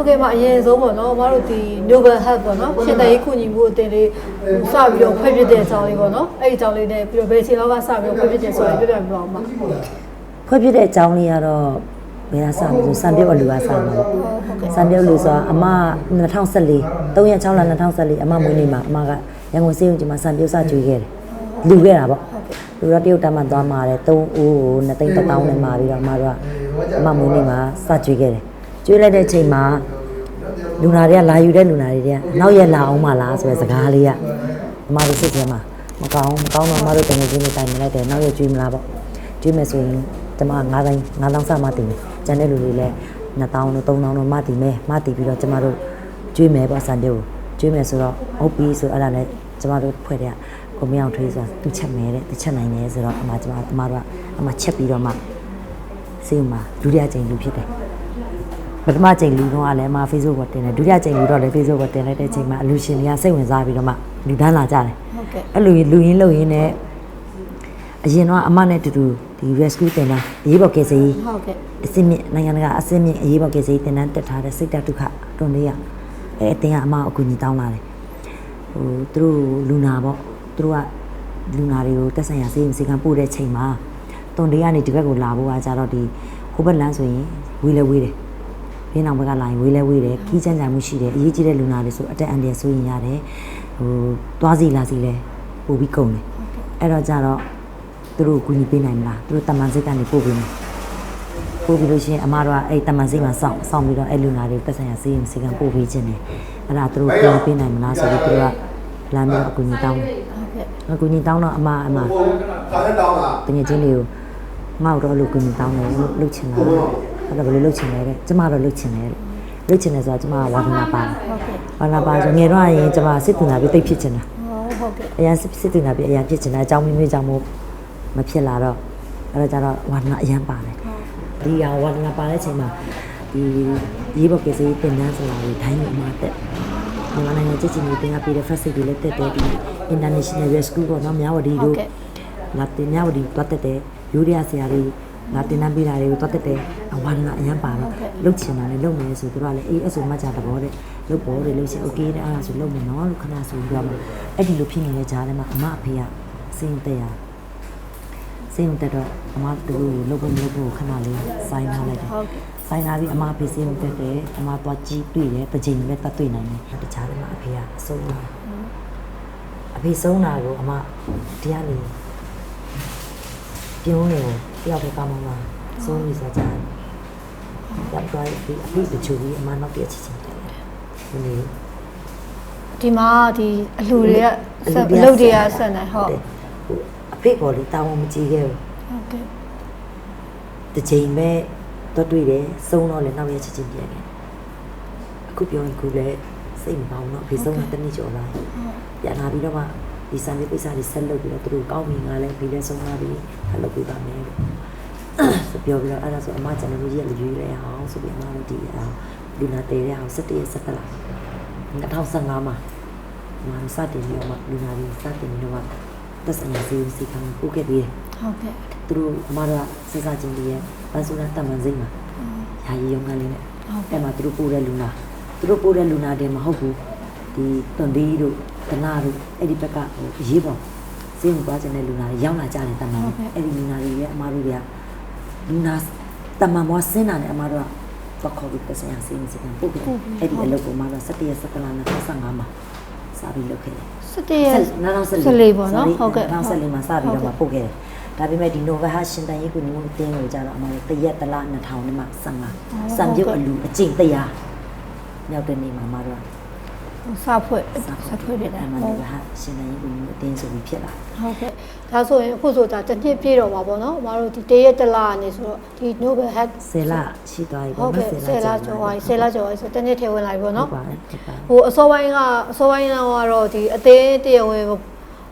ဟုတ်ကဲ့ပါအရင်ဆုံးပေါ့နော်မတို့ဒီ Noble Health ပေါ့နော်ရှင်သက်ရေးခုညီမှုအတင်လေးစပြီးတော့ဖွဲ့ဖြစ်တဲ့အကြောင်းလေးပေါ့နော်အဲ့ဒီအကြောင်းလေးနဲ့ပြီးတော့ဘယ်ချိန်လောက်ကစပြီးတော့ဖွဲ့ဖြစ်တယ်ဆိုရင်ပြပြပြပါဦးမဟုတ် ခွဲဖြစ်တဲ့အကြောင်းလေးကတော့ဘယ်ကစမလို့စံပြုတ်အလူကစမှာပေါ့ ကဲ့ စံပြုတ်လူဆိုတာအမ2014 3ရက်6လ2014အမမွေးနေ့မှာအမကရန်ကုန်စေးရုံကြီးမှာစံပြုတ်စကျွေးခဲ့တယ်လူခဲ့တာပေါ့လူတော့တရုတ်တမ်းမှာသွားมาတယ်3ဦးကို2သိန်း1000နဲ့มาပြီးတော့အမတို့ကအမမွေးနေ့မှာစကျွေးခဲ့တယ် ကျွေးလိုက်တဲ့အချိန်မှာလူနာတွေကလာယူတဲ့လူနာတွေတွေကနောက်ရက်လာအောင်မလားဆိုတဲ့စကားလေးကအမတို့စိတ်ထဲမှာမကောင်းမကောင်းတော့အမတို့တကယ်ချင်းနေတိုင်နေလိုက်တယ်နောက်ရက်ကျွေးမလားပေါ့ကျွေးမယ်ဆိုရင်ကျွန်မ9သိန်း9000စမှတည်မယ်ကျန်တဲ့လူတွေလည်း2000တို့3000တို့မှတည်မယ်မှတည်ပြီးတော့ကျွန်မတို့ကျွေးမယ်ပေါ့စံပြုတ်ကိုကျွေးမယ်ဆိုတော့ဟုတ်ပြီဆိုအဲ့ဒါနဲ့ကျွန်မတို့ဖွဲ့တဲ့ကိုမင်းအောင်ထွေးဆိုတာသူချက်မယ်တဲ့သူချက်နိုင်တယ်ဆိုတော့အမကျွန်မအမတို့ကအမချက်ပြီးတော့မှစေးမှာဒုတိယကြိမ်လူဖြစ်တယ် ပထမကြိမ်လူတော့လည်းအမ Facebook ပေါ်တင်တယ်ဒုတိယကြိမ်လူတော့လည်း Facebook ပေါ်တင်လိုက်တဲ့အချိန်မှာအလူရှင်တွေကစိတ်ဝင်စားပြီးတော့မှလူတန်းလာကြတယ်ဟုတ်ကဲ့အဲ့လိုလူရင်းလုံရင်းနဲ့အရင်တော့အမနဲ့တူတူဒီ rescue တင်တာအရေးပေါ်ကယ်ဆယ်ရေးဟုတ်ကဲ့အစင်းမြင့်နိုင်ငံတကာအစင်းမြင့်အရေးပေါ်ကယ်ဆယ်ရေးတင်တန်းတက်ထားတဲ့စိတ်တဒုက္ခတွန်လေးရအဲအတင်းကအမအကူညီတောင်းလာတယ်ဟိုသူတို့လူနာပေါ့သူတို့ကလူနာတွေကိုတက်ဆိုင်ရာစေးရုံစေကံပို့တဲ့ချိန်မှာတွန်လေးကနေဒီဘက်ကိုလာဖို့ကကြတော့ဒီဟိုဘက်လမ်းဆိုရင်ဝေးလဲဝေးတယ် ဘေးနောက်ဘက်ကလာရင်ဝေးလဲဝေးတယ်ခီးချမ်းချမ်းမှုရှိတယ်အရေးကြီးတဲ့လူနာတွေဆိုအတက်အန်တရဆိုရင်ရတယ်ဟိုသွားစီလာစီလဲပို့ပြီးကုန်တယ်အဲ့တော့ကြတော့သူတို့ကူညီပေးနိုင်မလားသူတို့တမန်စိတ်ကနေပို့ပေးမယ်ပို့ပြီးလို့ရှိရင်အမတို့ကအဲ့တမန်စိတ်မှာစောင့်စောင့်ပြီးတော့အဲ့လူနာတွေတက်ဆိုင်ရာစေးရင်စေကံပို့ပေးခြင်းတယ်အဲ့ဒါသူတို့ပြင်ပေးနိုင်မလားဆိုပြီးသူတို့ကလမ်းပြီးတော့အကူညီတောင်းတယ်ဟုတ်ကဲ့အကူညီတောင်းတော့အမအမဒါနဲ့တောင်းတာတငယ်ချင်းလေးကိုငါ့ကိုတော့အလုပ်ကူညီတောင်းတယ်လို့လုပ်ချင်တာ အဲ့ဒါဘယ်လိုလုပ်ချင်လဲတဲ့ကျမတော့လုပ်ချင်တယ်တဲ့လုပ်ချင်တယ်ဆိုတာကျမကဝါဒနာပါတယ်ဟုတ်ကဲ့ဝါဒနာပါဆိုငယ်တော့ရင်ကျမစစ်တူနာပြီးတိတ်ဖြစ်ချင်တာဟုတ်ကဲ့အရင်စစ်စစ်တူနာပြီးအရင်ဖြစ်ချင်တာအကြောင်းမျိုးမျိုးကြောင့်မို့မဖြစ်လာတော့အဲ့ဒါကြတော့ဝါဒနာအရင်ပါတယ်ဒီဟာဝါဒနာပါတဲ့အချိန်မှာဒီရေးဘော့ကစေးတင်နန်းဆိုတာကိုဒိုင်းမှာတက်မြန်မာနိုင်ငံကြည့်ချင်နေတဲ့ကပြီးတဲ့ first aid တွေလည်းတက်တယ်ဒီ international rescue ပေါ့နော်မြဝတီတို့လာတင်မြဝတီတွတ်တက်တယ်ယူရီးယားဆရာတွေ လာတင်နှံပေးတာတွေကိုတွတ်တက်တယ်အဝါဒနာအရင်ပါတော့လုတ်ချင်တာလည်းလုတ်မယ်ဆိုသူတို့ကလည်းအေးအဲ့ဆိုမှကြတဘောတဲ့လုတ်ပေါ်တယ်လုတ်ချင် okay တဲ့အဲ့ဒါဆိုလုတ်မယ်နော်လို့ခဏဆိုပြီးတော့အဲ့ဒီလိုဖြစ်နေတဲ့ကြားထဲမှာအမအဖေကစိတ်တက်ရစိတ်ဝင်တက်တော့အမတူကိုလုပ်ဖို့မလုပ်ဖို့ခဏလေးစိုင်းထားလိုက်တယ်ဟုတ်ကဲ့စိုင်းထားပြီးအမဖေးစိတ်ဝင်တက်တယ်အမသွားကြည့်တွေ့တယ်တစ်ချိန်လည်းတတ်တွေ့နိုင်တယ်တခြားလည်းမအဖေကအဆုံးလာအဖေဆုံးတာကိုအမတရားနေ ပြုံးနေတယ်တယောက်တည်းကောင်းမှမဆုံးပြီဆိုကြတယ်ရပ်သွားပြီးအဖေတချို့ပြီးအမနောက်တည့်အချင်းချင်းတယ်ဒီနေ့ဒီမှာဒီအလှတွေကဆက်အလုပ်တွေကဆက်နေဟုတ်အဖေပေါ်လေးတောင်းမကြည့်ခဲ့ဘူးဟုတ်ကဲ့တစ်ချိန်ပဲတော့တွေ့တယ်စုံတော့လည်းနောက်ရချက်ချင်းပြန်ခဲ့အခုပြောရင်ခုလည်းစိတ်မကောင်းတော့ဖေဆုံးတာတစ်နည်းကျော်လာပြန်လာပြီးတော့မှ ဒီစံလေးပိစာတွေဆက်လုပ်ပြီးတော့သူတို့ကောင်းပြီငါလည်းပြီးလဲဆုံးလာပြီးဆက်လုပ်ပေးပါမယ်လို့ဆိုပြောပြီးတော့အဲ့ဒါဆိုအမကျွန်တော်တို့ကြီးကလည်းရွေးလဲအောင်ဆိုပြီးအမတို့ဒီအောင်လူနာတဲတဲ့အောင်17ရက်17လ2015မှာမမစတင်ပြီးတော့မှလူနာတွေစတင်ပြီးတော့မှတက်ဆိုင်ရာစီစီခံပို့ခဲ့ပြီးတယ်ဟုတ်ကဲ့သူတို့အမတို့ကစဉ်းစားခြင်းတည်းရဲ့ပန်းစုနာတမန်စိတ်မှာယာယီရုံကလေးနဲ့အဲ့မှာသူတို့ပို့တဲ့လူနာသူတို့ပို့တဲ့လူနာတွေမဟုတ်ဘူးဒီတွန်သေးတို့ တနာတို့အဲ့ဒီဘက်ကဟိုအရေးပေါ်စိတ်ဝင်သွားခြင်းတဲ့လူနာတွေရောက်လာကြတယ်တမန်အဲ့ဒီလူနာတွေရဲ့အမတို့တွေကလူနာတမန်ဘွားဆင်းတာနဲ့အမတို့ကတော့ခေါ်ပြီးပတ်စံရစီမစီကံပို့ပြီးအဲ့ဒီအလုပ်ကိုအမတို့17ရက်17လ2015မှာစာပြီးလုပ်ခဲ့တယ်17ရက်2014 14ပေါ့နော်ဟုတ်ကဲ့2014မှာစပြီးတော့မှပို့ခဲ့တယ်ဒါပေမဲ့ဒီ Nova ဟာရှင်တန်ရေးကိုနေမှုအတင်းကိုကြတော့အမှတရက်တလား2000နဲ့မှ15စံပြုတ်အလူအကျင့်တရားမြောက်တဲ့နေ့မှာမတော့ စာဖွဲ့စာဖွဲ့ပြတာအမှဟုတ် Nova ဟာရှင်တန်ရေးကိုနေမှုအတင်းဆိုပြီးဖြစ်လာဟုတ်ကဲ့ဒါဆိုရင်အခုဆိုတာတစ်နှစ်ပြည့်တော့မှာပေါ့နော်မတို့ဒီတရက်တလားနေဆိုတော့ဒီ Noble Hack ဆယ်လရှိသွားပြီဟုတ်ကဲ့ဆယ်လကျော်ပါဆယ်လကျော်ပါဆိုတစ်နှစ်ထဲဝင်လာပြီပေါ့နော်ဟုတ်ပါတယ်ဟုတ်ပါဟိုအစောပိုင်းကအစောပိုင်းကတော့ဒီအသေးတရားဝင်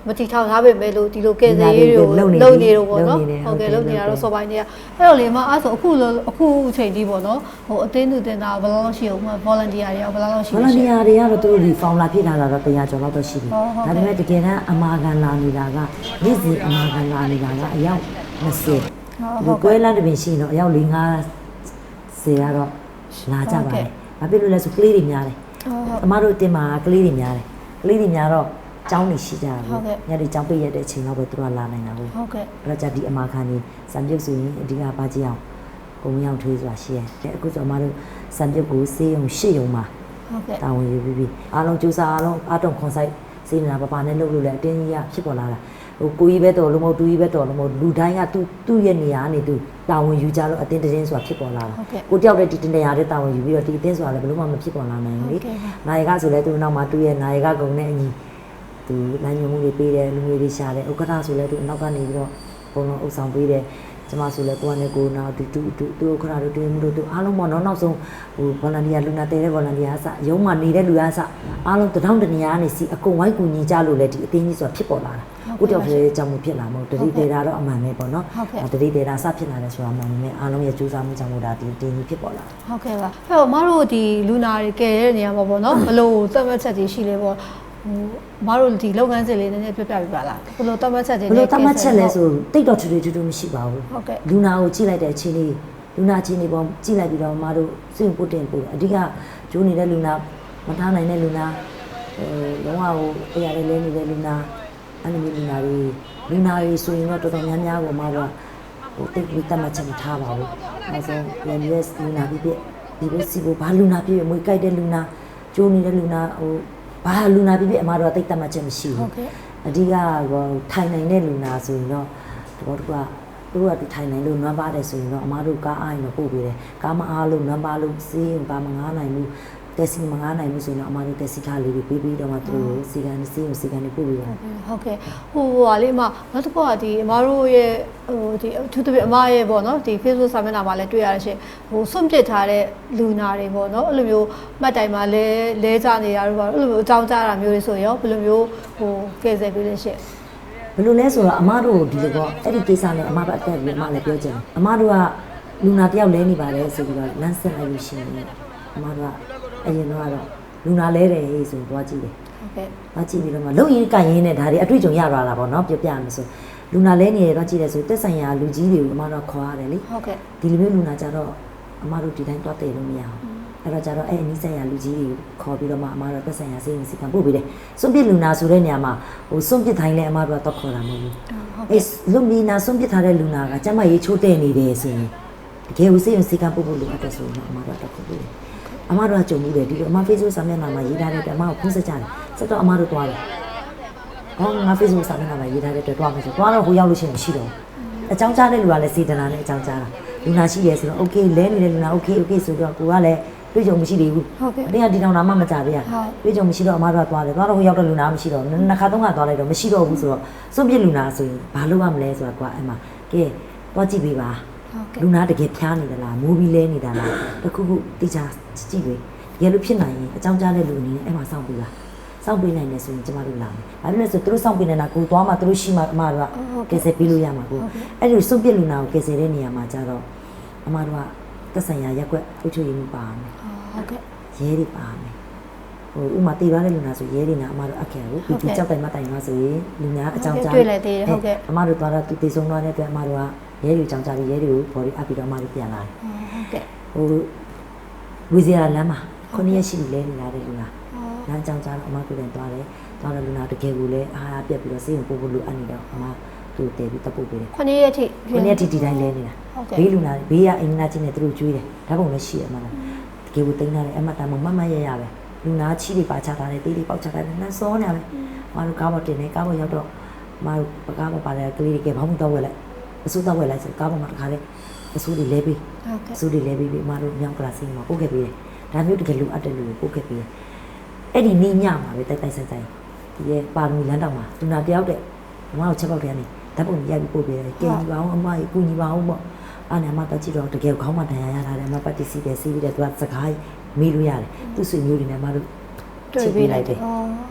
မတီထောင်ထားပေမဲ့လို့ဒီလိုကဲစရေးတွေကိုလုံနေတော့ပေါ့နော်ဟုတ်ကဲ့လုံနေတာတော့စောပိုင်းတည်းအဲ့တော့လေမအဲ့ဆိုအခုအခုအချိန်ကြီးပေါ့နော်ဟိုအသေးသူတင်တာဘယ်လောက်ရှိအောင်မ volunteer တွေရောဘယ်လောက်ရှိဗလဲလာနီယာတွေကတော့သူတို့ဒီဖောင်လာဖြစ်လာတာတော့တရားကျော်တော့ရှိပြီဟုတ်ဟုတ်ဒါပေမဲ့တကယ်တမ်းအမာခံလာနေတာကနေ့စဉ်အမာခံလာနေတာကအယောက်20ဟုတ်ဒီကွဲလန်းတပင်ရှိရင်တော့အယောက်၄ -50 ကတော့လာကြပါတယ်။ဘာဘာဖြစ်လို့လဲဆိုကလေးတွေများတယ်ဟုတ်ဟုတ်အမတို့တင်မှာကလေးတွေများတယ်ကလေးတွေများတော့ ကျောင်းနေရှိကြတယ်ဟုတ်ကဲ့ညတွေကျောင်းပိတ်ရတဲ့အချိန်တော့ပဲသူတို့ကလာနိုင်တာဘူးဟုတ်ကဲ့အဲ့တော့じゃဒီအမခါနေစံပြုတ်ဆိုရင်အဓိကပါကြည့်အောင်ကိုမရောက်ထွေးဆိုတာရှိရဲတဲ့အခုဆိုအမတို့စံပြုတ်ကိုစေးရုံရှစ်ရုံမှာဟုတ်ကဲ့တာဝန်ယူပြီးပြီးအားလုံးကြိုးစားအားလုံးအားတုံခွန်ဆိုင်စေးနေတာပပနဲ့လုပ်လို့လည်းအတင်းကြီးရဖြစ်ပေါ်လာတာဟိုကိုကြီးပဲတော်လို့မဟုတ်တူကြီးပဲတော်လို့မဟုတ်လူတိုင်းကသူ့သူ့ရဲ့နေရာကနေသူတာဝန်ယူကြလို့အတင်းတင်းဆိုတာဖြစ်ပေါ်လာတာဟုတ်ကဲ့ကိုတယောက်တည်းဒီတနေရာတည်းတာဝန်ယူပြီးတော့ဒီအတင်းဆိုတာလည်းဘယ်လို့မှမဖြစ်ပေါ်လာနိုင်ဘူးလေဟုတ်ကဲ့ပါနိုင်ကဆိုလဲသူ့နောက်မှာသူ့ရဲ့နိုင်ကဂုံနဲ့အညီ သူနိုင်ညွန်မှုတွေပေးတယ်လူငွေတွေရှာတယ်ဥက္ကဋ္ဌဆိုလဲသူအနောက်ကနေပြီးတော့ဘုံလုံးအုပ်ဆောင်ပေးတယ်ကျမဆိုလဲကိုကနဲ့ကိုနောက်သူသူသူသူဥက္ကဋ္ဌတို့တွင်မှုတို့သူအားလုံးပေါ့နော်နောက်ဆုံးဟိုဗော်လန်တီယာလူနာတဲတဲ့ဗော်လန်တီယာအစရုံးမှာနေတဲ့လူအစအားလုံးတထောင်တနေရာကနေစီအကုန်ဝိုင်းကူညီကြလို့လဲဒီအတင်းကြီးဆိုတာဖြစ်ပေါ်လာတာကိုတယောက်တည်းကြောင့်မဖြစ်လာမဟုတ်တတိတေတာတော့အမှန်ပဲပေါ့နော်ဟုတ်ကဲ့တတိတေတာစဖြစ်လာတယ်ဆိုတာမှန်ပဲအားလုံးရဲ့ကြိုးစားမှုကြောင့်မို့ဒါဒီအတင်းကြီးဖြစ်ပေါ်လာတာဟုတ်ကဲ့ပါအဲ့တော့မတို့ဒီလူနာတွေကဲတဲ့နေရာမှာပေါ့နော်ဘလို့သတ်မှတ်ချက်တွေရှိလဲပေါ့ ဟိုမတို့ဒီလုပ်ငန်းစဉ်လေးနည်းနည်းပြပြပြပါလားဘလို့သတ်မှတ်ချက်တွေဘယ်လိုတတ်မှတ်ချက်လဲဆိုတိတ်တော့ထူထူထူထူမရှိပါဘူးဟုတ်ကဲ့လူနာကိုကြည့်လိုက်တဲ့အချိန်လေးလူနာချင်းနေပေါ်ကြည့်လိုက်ပြီးတော့မတို့စိတ်ပုတ်တင်ပို့တယ်အဓိကဂျိုးနေတဲ့လူနာမထားနိုင်တဲ့လူနာအဲလုံးဝဟိုအရာလေးလဲနေတဲ့လူနာအဲ့လိုမျိုးလူနာတွေလူနာတွေဆိုရင်တော့တော်တော်များများကိုမတို့ဟိုတိတ်ပြီးတတ်မှတ်ချက်မထားပါဘူးနောက်ဆုံးလည်းရဲလူနာပြည့်ပြည့်ဒီလိုစီကိုဘာလူနာပြည့်ပြည့်မွေးကြိုက်တဲ့လူနာဂျိုးနေတဲ့လူနာဟို ဘာလူနာပြည့်ပြည့်အမတို့ကတိတ်တတ်မှတ်ချက်မရှိဟုဘူးတ်ကဲ့အဓိကကတော့ထိုင်နိုင်တဲ့လူနာဆိုရင်တော့တဘောတကွာသူတို့ကသူထိုင်နိုင်လို့နွမ်းပါတယ်ဆိုရင်တော့အမားတို့ကားအားရင်တော့ပို့ပေးတယ်ကားမအားလို့နွမ်းပါလို့စီးရင်ကားမငားနိုင်ဘူး တက်စီမငားနိုင်ဘူးဆိုရင်တော့အမားတို့တက်စီကားလေးတွေပေးပြီးတော့မှသူတို့စီကန်စီးရင်စီကန်တွေပို့ပေးတယ်ဟုတ်ကဲ့ဟိုဟာလေးအမနောက်တစ်ခုကဒီအမတို့ရဲ့ဟိုဒီအထူးသဖြင့်အမရဲ့ပေါ့နော်ဒီ Facebook စာမျက်နှာမှာလည်းတွေ့ရတဲ့ရှင်ဟိုဆွန့်ပစ်ထားတဲ့လူနာတွေပေါ့နော်အဲ့လိုမျိုးမှတ်တိုင်မှာလဲလဲကြနေရတော့အဲ့လိုမျိုးအကြောင်းကြားတာမျိုးတွေဆိုရင်ရောဘယ်လိုမျိုးဟိုကဲဆယ်ပေးလဲရှင်ဘယ်လိုလဲဆိုတော့အမားတို့ဒီလိုပေါ့အဲ့ဒီကိစ္စနဲ့အမားဘက်တက်ပြီးအမားလည်းပြောချင်တယ်အမားတို့ကလူနာတယောက်လဲနေပါတယ်ဆိုပြီးတော့လမ်းဆက်လိုက်လို့ရှိရင်အမားတို့က အရင်တော့ကတော့လူနာလဲတယ်ဟေးဆိုတော့ကြည့်တယ်ဟုတ်ကဲ့။အကြည့်ပြီးတော့မှလုံရင်ကန်ရင်နဲ့ဒါတွေအတွေ့အကြုံရသွားတာပေါ့နော်ပြပြမယ်ဆိုလူနာလဲနေရတော့ကြည့်တယ်ဆိုတက်ဆိုင်ရာလူကြီးတွေကိုအမတို့ခေါ်ရတယ်လေဟုတ်ကဲ့ဒီလိုမျိုးလူနာကြတော့အမတို့ဒီတိုင်းတွားတည်လို့မရအောင်အဲ့တော့ကြတော့အဲ့အနီးဆိုင်ရာလူကြီးတွေကိုခေါ်ပြီးတော့မှအမတို့တက်ဆိုင်ရာစေးရင်စီကံပို့ပြီးတယ်စွန့်ပစ်လူနာဆိုတဲ့နေရာမှာဟိုစွန့်ပစ်တိုင်းလဲအမတို့ကတော့ခေါ်တာမဟုတ်ဘူးဟုတ်ကဲ့အေးလူမီနာစွန့်ပစ်ထားတဲ့လူနာကကျမရေးချိုးတဲ့နေတယ်ဆိုရင်တကယ်ကိုစေးရင်စီကံပို့ဖို့လိုအပ်တယ်ဆိုရင်တော့အမတို့တော့ခေါ်ပြီးတယ် အမတို့ကကြုံမှုတယ်ဒီလိုအမ Facebook စာမျက်နှာမှာရေးထားတဲ့အတွက်အမကိုဖုန်းဆက်ကြတယ်ဆက်တော့အမတို့တွားတယ်။အော်ငါ Facebook စာမျက်နှာမှာရေးထားတဲ့အတွက်တွားမယ်ဆိုတွားတော့ဟိုရောက်လို့ရှိရင်မရှိတော့ဘူး။အကြောင်းကြားတဲ့လူကလည်းစေတနာနဲ့အကြောင်းကြားတာ။လူနာရှိရဲဆိုတော့ okay လဲနေတဲ့လူနာ okay okay ဆိုတော့ကိုကလည်းတွေ့ကြုံမရှိသေးဘူးဟုတ်ကဲ့။အတင်းကဒီတောင်နာမှမကြပြရဟုတ်။တွေ့ကြုံမရှိတော့အမတို့ကတွားတယ်။တွားတော့ဟိုရောက်တဲ့လူနာမရှိတော့ဘူး။နှစ်ခါသုံးခါတွားလိုက်တော့မရှိတော့ဘူးဆိုတော့စွန့်ပစ်လူနာဆိုရင်ဘာလုပ်ရမလဲဆိုတာကွာအဲ့မှာကဲတွားကြည့်ပေးပါဟုတ်ကဲ့လူနာတကယ်ဖျားနေသလားမူးပြီးလဲနေတာလားတခုခုတိကျ ကြည့်ပေးတကယ်လို့ဖြစ်နိုင်ရင်အကြောင်းကြားတဲ့လူအနေနဲ့အဲ့မှာစောင့်ပေးပါစောင့်ပေးနိုင်တယ်ဆိုရင်ကျမတို့လာမယ်။ဘာဖြစ်လဲဆိုသူတို့စောင့်ပေးနေတာကိုသွားမှသူတို့ရှိမှအမတို့ကကယ်ဆယ်ပေးလို့ရမှာကိုအဲ့ဒီစွန့်ပစ်လူနာကိုကယ်ဆယ်တဲ့နေရာမှာကျတော့အမတို့ကသက်ဆိုင်ရာရက်ွက်အုပ်ချုပ်ရေးမှုပါမယ်ဟုတ်ကဲ့။ရဲတွေပါမယ်။ဟိုဥမာတည်သွားတဲ့လူနာဆိုရဲတွေနာအမတို့အခင်ကိုပီတီကြောက်တိုင်မတိုင်မှာဆိုရင်လူနာအကြောင်းကြားတွေ့လိုက်သေးတယ်ဟုတ်ကဲ့အမတို့သွားတော့သူတည်ဆုံးသွားတဲ့အတွက်အမတို့ကရဲတွေကြောင်းကြပြီးရဲတွေကိုဘော်ဒီအပ်ပြီးတော့အမတို့ပြန်လာတယ်ဟုတ်ကဲ့ဟို ဝီဇီယာလမ်းမှာခုနှစ်ရက်ရှိပြီလဲနေလာတဲ့လူလားလမ်းကြောင်းကြတော့အမကိုယ်တိုင်သွားတယ်သွားတော့လူနာတကယ်ကိုလည်းအားအားပြက်ပြီးတော့စေးရုံပို့ဖို့လိုအပ်နေတော့အမသူ့တည်ပြီးတပ်ပို့ပေးတယ်ခုနှစ်ရက်ထိခုနှစ်ရက်ထိဒီတိုင်းလဲနေတာဟုတ်ကဲ့ဘေးလူနာဘေးကအင်နာချင်းနဲ့သူတို့ကျွေးတယ်ဓာတ်ပုံလည်းရှိရမှာလားတကယ်ကိုတိန်းလာတယ်အမတန်မမတ်မတ်ရရပဲလူနာချီတွေပါချထားတယ်တေးတွေပေါက်ချထားတယ်နှမ်းစောနေပဲမတို့ကားပေါ်တင်နေကားပေါ်ရောက်တော့မတို့ပကားပေါ်ပါတဲ့ကလေးတွေကဘောင်းတော့ဝဲလိုက်အစိုးတော့ဝဲလိုက်ဆိုကားပေါ်မှာတခါလေ အစိုးတွေလဲပြီးဟုတ်ကဲ့အစိုးတွေလဲပြီးပြီးအမတို့မြောက်ကလာစီမှာပို့ခဲ့ပြီးတယ်ဒါမျိုးတကယ်လို့အပ်တယ်လို့ပို့ခဲ့ပြီးတယ်အဲ့ဒီနေ့ညမှာပဲတိုက်တိုက်ဆိုင်ဆိုင်ဒီရဲ့ပါရမီလမ်းတောင်မှာလူနာတယောက်တဲ့အမတို့ချက်ပေါက်တဲ့ကနေဓာတ်ပုံရိုက်ပြီးပို့ပေးတယ်ကဲညီပါအောင်အမကြီးကူညီပါအောင်ပေါ့အားနဲ့အမတော့ကြည့်တော့တကယ်ခေါင်းမှာဒဏ်ရာရထားတယ်အမပတ်တိစီတယ်စီးပြီးတယ်သူကစကားမေးလို့ရတယ်သူ့ဆွေမျိုးတွေနဲ့အမတို့တွေ့ပေးလိုက်တယ်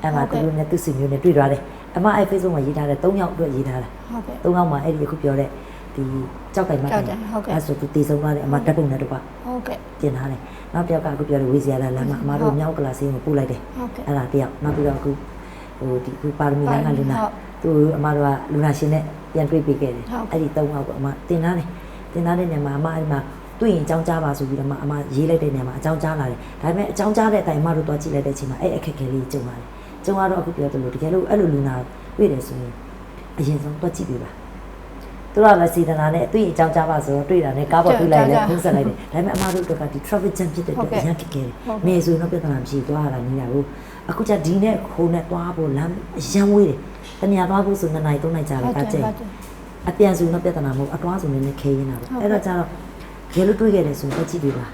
အဲ့မှာသူတို့နဲ့သူ့ဆွေမျိုးနဲ့တွေ့သွားတယ်အမအဲ့ Facebook မှာရေးထားတယ်၃ယောက်အတွက်ရေးထားတာဟုတ်ကဲ့သုံးယောက်မှာအဲ့ဒီအခုပြောတဲ့ ဒီကြောက်တိုင်မတိုင်ကြောက်တိုင်ဟုတ်ကဲ့အဲ့ဆိုသူတည်ဆုံးသွားတယ်အမဓာတ်ပုံနဲ့တော့ပါဟုတ်ကဲ့တင်ထားတယ်နောက်တစ်ယောက်ကအခုပြောတဲ့ဝေစီယာလာလမ်းမှာအမတို့မြောက်ကလာစီကိုပို့လိုက်တယ်ဟုတ်ကဲ့အဲ့ဒါတစ်ယောက်နောက်ပြီးတော့အခုဟိုဒီအခုပါရမီလမ်းကလူနာဟုတ်သူအမတို့ကလူနာရှင်နဲ့ပြန်တွေ့ပေးခဲ့တယ်ဟုတ်ကဲ့အဲ့ဒီသုံးယောက်ကအမတင်ထားတယ်တင်ထားတဲ့နေရာမှာအမအဲ့မှာတတွေ့ရင်အကြောင်းကြားပါဆိုပြီးတော့မှအမရေးလိုက်တဲ့နေရာမှာအကြောင်းကြားလာတယ်ဒါပေမဲ့အကြောင်းကြားတဲ့အတိုင်းအမတို့သွားကြည့်လိုက်တဲ့အချိန်မှာအဲ့အခက်အခဲလေးကြုံရတယ်ကြုံရတော့အခုပြောသလိုတကယ်လို့အဲ့လိုလူနာတွေ့တယ်ဆိုရင်အရင်ဆုံးသွားကြည့်ပေးပါ သူကလည်းစီဒနာနဲ့တွေ့ရင်အကြောင်းကြားပါဆိုတော့တွေ့တာနဲ့ကားပေါ်တွေ့လိုက်တယ်ဖုန်းဆက်လိုက်တယ်ဒါပေမဲ့အမတို့ကဒီ traffic jam ဖြစ်တဲ့အတွက်အရင်ခက်ခဲတယ်နေဆိုရင်တော့ပြဿနာမရှိဘူးသွားရတာနေတာကိုအခုကျဒီနဲ့ခိုးနဲ့သွားဖို့လမ်းအရန်ဝေးတယ်တနေရာသွားဖို့ဆို2နိုင်3နိုင်ကြာတယ်ကကြိတ်အပြန်စုံတော့ပြဿနာမဟုတ်အတွားစုံနဲ့ခဲရင်းတာပဲအဲ့တော့ကျတော့တကယ်လို့တွေးခဲ့တယ်ဆိုရင်တက်ကြည့်ပေးပါ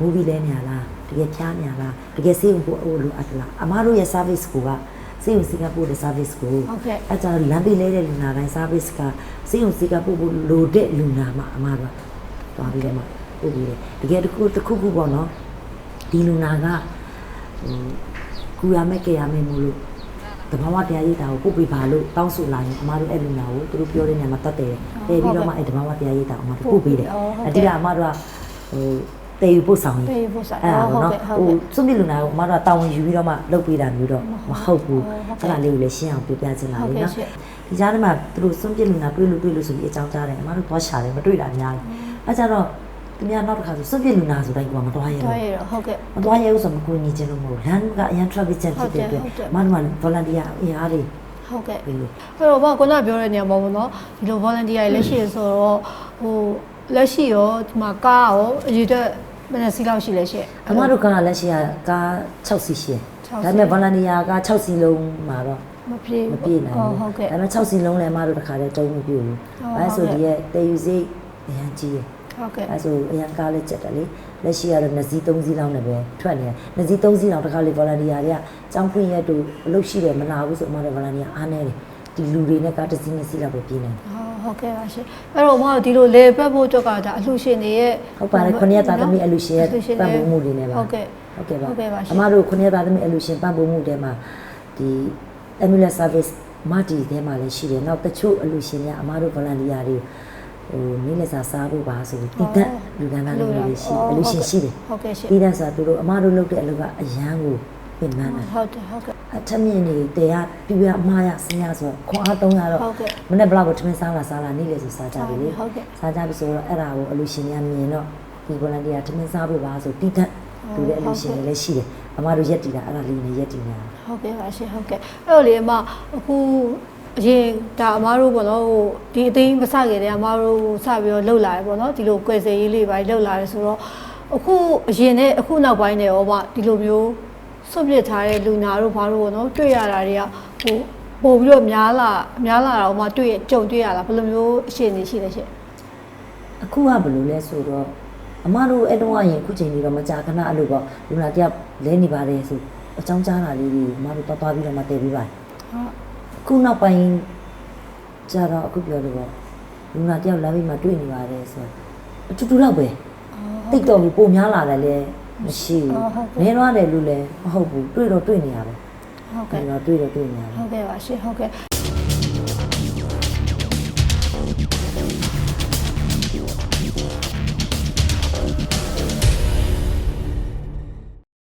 မူဗီလဲနေရလားတကယ်ဖြားနေရလားတကယ်စေးုံပို့အိုးလို့အပ်လားအမားတို့ရဲ့ service ကိုက စေးုံစင်ကာပူတဲ့ service ကိုအဲ့ကျတော့လမ်းပေးလဲတဲ့လူနာတိုင်း service ကစေးုံစင်ကာပူကိုလိုတဲ့လူနာမှအမားတို့သွားပြီးတော့မှပို့ပြီးတယ်တကယ်တစ်ခုတစ်ခုခုပေါ့နော်ဒီလူနာကဟိုကူရမယ်ကြရမယ်မို့လို့တဘာဝတရားရေးတာကိုပုတ်ပေးပါလို့တောင်းဆိုလာရင်အမားတို့အဲ့လူနာကိုသူတို့ပြောတဲ့နေရာမှာတတ်တယ်။တည်ပြီးတော့မှအဲ့တဘာဝတရားရေးတာအမားတို့ပုတ်ပေးတယ်။အတိကအမားတို့ကဟို တည်ယူပို့ဆောင်တေးဖို့ဆိုင်အဲ့ဒါဟုတ်ပေါ့ကဲ့နော်ဟုတ်ဟိုကဲ့စွန့်ပစ်လူနာကိုအမားတို့ကတာဝန်ယူပြီးတော့မှလုပ်ပေးတာမျိုးတော့မဟုတ်ဘူး။အဲ့ဒါလေးကိုလည်းရှင်းအောင်ပြောပြချင်တာလေနော်။ဒီကြားထဲမှာသူတို့စွန့်ပစ်လူနာတွေ့လို့တွေ့လို့ဆိုပြီးအကြောင်းကြားတယ်အမားတို့သွားရှာတယ်မတွေ့တာများတယ်။အဲ့ကြတော့သူများနောက်တစ်ခါဆိုစွန့်ပစ်လူနာဆိုတိုင်းကမသွားရတွားဘူးရတော့ဟုတ်ကဲ့မသွားရဘူးဆိုမကူညီချင်လို့မဟုတ်ဘူးလမ်းကအရန် traffic jam ဖြစ်တဲ့အတွက်အမားတို့က volunteer အင်အားတွေဟုတ်ကဲ့ပေးလို့အဲ့တော့ဘာခုနပြောတဲ့နေရာမှာပေါ့နော်ဒီလို volunteer တွေလက်ရှိရဆိုတော့ဟိုလက်ရှိရောဒီမှာကားရောအရေးအတွက် ဘယ်နှစီးလောက်ရှိလဲရှင့်အမတို့ကလက်ရှိကကား6စီးရှိတယ်6ဒါပေမဲ့ volunteer က6စီးလုံးမှာတော့မပြေမပြည့်နိုင်ဘူးဟုတ်ကဲ့ဒါပေမဲ့6စီးလုံးလည်းအမတို့တစ်ခါတည်းတုံးမပြည့်ဘူးဟုတ်အဲဆိုဟုတ်ကဲ့ဒီရဲ့တေယူစိတ်အရန်ကြီးတယ်ဟုတ်ကဲ့အဲဆိုအရန်ကားလည်းကြက်တယ်လေလက်ရှိကတော့နှစ်စီးသုံးစီးလောက်နဲ့ပဲထွက်နေတယ်နှစ်စီးသုံးစီးလောက်တစ်ခါလေ volunteer တွေကကျောင်းဖွင့်ရက်တို့အလုပ်ရှိတယ်မလာဘူးဆိုအမတို့ volunteer အားနေတယ်ဒီလူတွေနဲ့ကားတစ်စီးနှစ်စီးလောက်ပဲပြင်းနေတယ် ဟုတ်ကဲ့ပါရှင်အဲ့တော့မဟုတ်ဒီလိုလေပတ်ဖို့အတွက်ကဒါအလှရှင်တွေရဲ့ဟုတ်ပါတယ်ခုနှစ်ရက်သားသမီးအလူရှင်ရဲ့ပံ့ပိုးမှုတွေနဲ့ပါဟုတ်ကဲ့ဟုတ်ကဲ့ပါဟုတ်ကဲ့ပါရှင်အမတို့ခုနှစ်ရက်သားသမီးအလူရှင်ပံ့ပိုးမှုတွေမှာဒီ ambulance service မတီထဲမှာလည်းရှိတယ်နောက်တချို့အလူရှင်တွေကအမတို့ volunteer တွေဟိုနေ့လက်စာစားဖို့ပါဆိုပြီးတည်တဲ့လူကန်းသားလေးတွေရှိအလူရှင်ရှိတယ်ဟုတ်ကဲ့ရှင်တည်တဲ့ဆိုတာသူတို့အမတို့လုပ်တဲ့အလုပ်ကအရန်ကိုပြင်ပန်းတာဟုတ်တယ်ဟုတ်ကဲ့ အထက်မြင့်နေတရားပြပြအမှားရဆင်းရဆိုတော့ခွန်အား300တော့ဟုတ်ကဲ့မနေ့ဘလောက်ကိုထမင်းစားလာစားလာနေ့လေဆိုစားကြပြီလေဟုတ်ကဲ့စားကြပြီဆိုတော့အဲ့ဒါကိုအလူရှင်တွေကမြင်တော့ဒီ volunteer ထမင်းစားဖို့ပါဆိုတည်တဲ့လူတဲ့အလူရှင်တွေလည်းရှိတယ်အမတို့ရက်တည်တာအဲ့ဒါလေးနဲ့ရက်တည်နေတာဟုတ်ကဲ့ပါရှင်ဟုတ်ကဲ့အဲ့တော့လေအမအခုအရင်ဒါအမားတို့ပေါ့နော်ဟိုဒီအသိမစခဲ့တဲ့အမားတို့စပြီးတော့လှုပ်လာတယ်ပေါ့နော်ဒီလိုကွယ်စေရေးလေးပါလှုပ်လာတယ်ဆိုတော့အခုအရင်နဲ့အခုနောက်ပိုင်းနဲ့ရောမဒီလိုမျိုး ဆွတ်ပစ်ထားတဲ့လူနာတို့ဘာလို့ပေါ့နော်တွေ့ရတာတွေကဟိုပို့ပြီးတော့များလာများလာတော့မှတွေ့ရကြုံတွေ့ရလားဘယ်လိုမျိုးအခြေအနေရှိလဲရှင်အခုကဘယ်လိုလဲဆိုတော့အမတို့အဲ့တော့ကရင်အခုချိန်ကြီးတော့မကြာခဏအဲ့လိုပေါ့လူနာတယောက်လဲနေပါတယ်ဆိုအကြောင်းကြားတာလေးတွေအမတို့တော်တော်ပြီးတော့မတည်ပြီးပါတယ်ဟုတ်အခုနောက်ပိုင်းကျတော့အခုပြောလို့ပေါ့လူနာတယောက်လမ်းဘေးမှာတွေ့နေပါတယ်ဆိုတော့အတူတူတော့ပဲတိတ်တော်ပြီးပုံများလာတယ်လေ မရှိဘူးနင်းသွားတယ်လို့လည်းမဟုတ်ဘူးတွေ့တော့တွေ့နေရပဲဟုတ်ကဲကဲ့တော့တွေ့တော့တွေ့နေရပဲဟုတ်ကဲ့ပါရှင်ဟုတ်ကဲ့